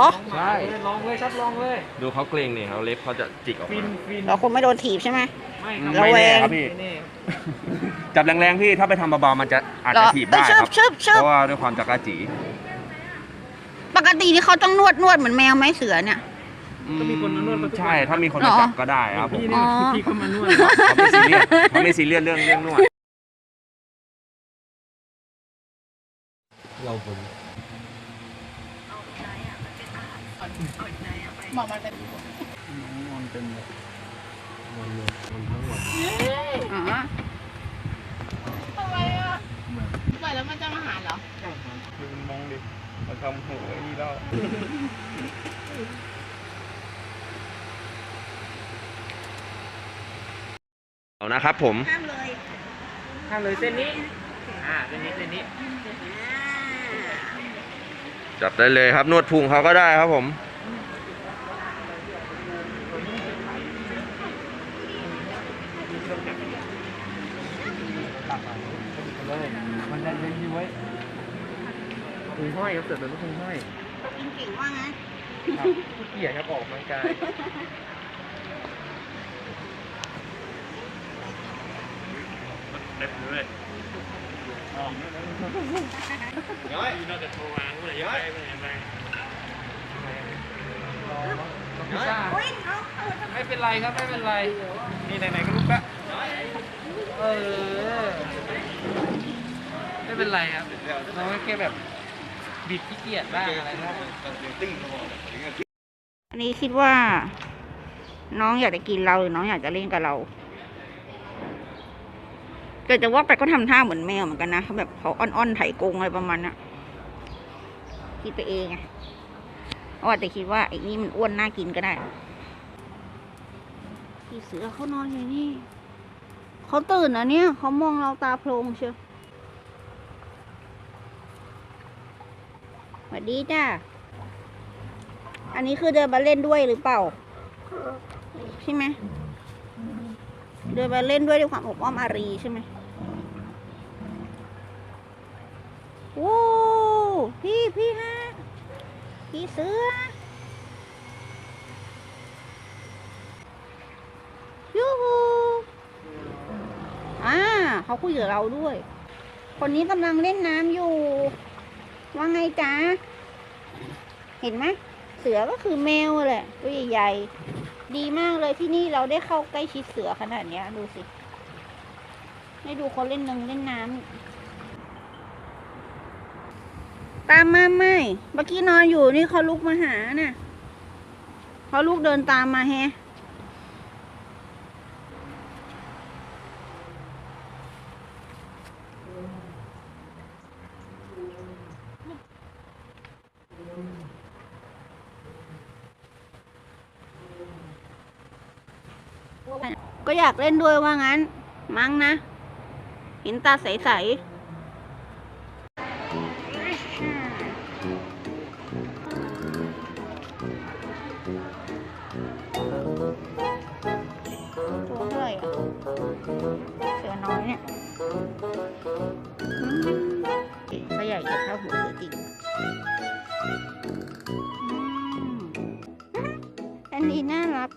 ลองเลยชัดลองเลยดูเขาเกรงนี่เขาเล็บเขาจะจิกออกฟิมานฟินเราคงไม่โดนถีบใช่ไหม ไม่ครับระแวงไม่แน่ครับพี่ นี่จับแรงๆพี่ถ้าไปทำเบาๆมันจะอาจเหรจะอถีบเอ้ได้ยคชึรับบชึบชึบ เพราะว่าด้วยความจักรจีปกตินี่เขาต้องนวดนวดเหมือนแมวไหมเสือเนี่ยก็มีคนมานวดเขาทุกวันใช่ถ้ามีคนเหรมาอจับก็ได้ครับผมพี่นี่พี่ก็มานวดเขาไม่ซีเรียสเขาไม่ซีเรียสเรื่องเรื่องนวด เราผ มบอกมันเป็นมันเป็นแบบมันเลยมันทั้งวันอ๋อทำไมอะปล่อยแล้วมันจะมาหาเหรอคือมันมองดิมันทำหัวนี่แล้วเอานะครับผมห้ามเลยข้ามเลยเส้นนี้ อ่าเส้นนี้เส้นนี้ จับได้เลยครับนวดพุงเขาก็ได้ครับผม มันจะเล่นที่ไว้พุงห้อยครับเสร็จแล้วพุงห้อยกินเก่งว่างั้นครับขี้เกียจครับออกกำลังกายเต็มเลย ย้อยน่าจะโทรวางเมื่อไหร่ย้อยพิซซ่าอุ้ยเอาเอาไม่เป็นไรครับไม่เป็นไร นี่ไหนๆก็ลุกละเออ ไม่เป็นไรครับเราแค่แบบบิดขี้เกียจบ้างอะไรบ้างอันนี้คิดว่า น้องอยากจะกินเราหรือน้องอยากจะเล่นกับเรา เกิดจะว่าไปก็ทำท่าเหมือนแมวเหมือนกันนะเขาแบบเขาอ้อนๆไถกงอะไรประมาณนั้คิดไปเองไงเขาอาจจะคิดว่าไอ้นี่มันอ้วนน่ากินก็ได้พี่เสือเขานอนอยู่นี่เขาตื่นนะเนี่ยเขามองเราตาโพลงเชียวสวัสดีจ้าอันนี้คือเดินมาเล่นด้วยหรือเปล่า ใช่ไหมเดินมาเล่นด้วยด้วยความอบอ้อมอารีใช่ไหม โอ้พี่พี่ฮะพี่เสือยูฮูอ่าเขาคุยกับเราด้วย คนนี้กำลังเล่นน้ำอยู่ ว่าไงจ๊ะ เห็นไหมเสือก็คือแมวแหละตัวใหญ่ๆดีมากเลยที่นี่เราได้เข้าใกล้ชิดเสือขนาดนี้ดูสิให้ดูเขาเล่นนึงเล่นน้ำ ตามมาไหมเมื่อกี้นอนอยู่นี่เขาลุกมาหาน่ะเขาลุกเดินตามมาแฮะก็อยากเล่นด้วยว่างั้น มั้งนะเห็นตาใส ๆ ตัวเท่าไหร่อะเสือน้อยเนี่ยอืมเขาใหญ่จะเท่าหัวเสือจริงอันนี้น่ารัก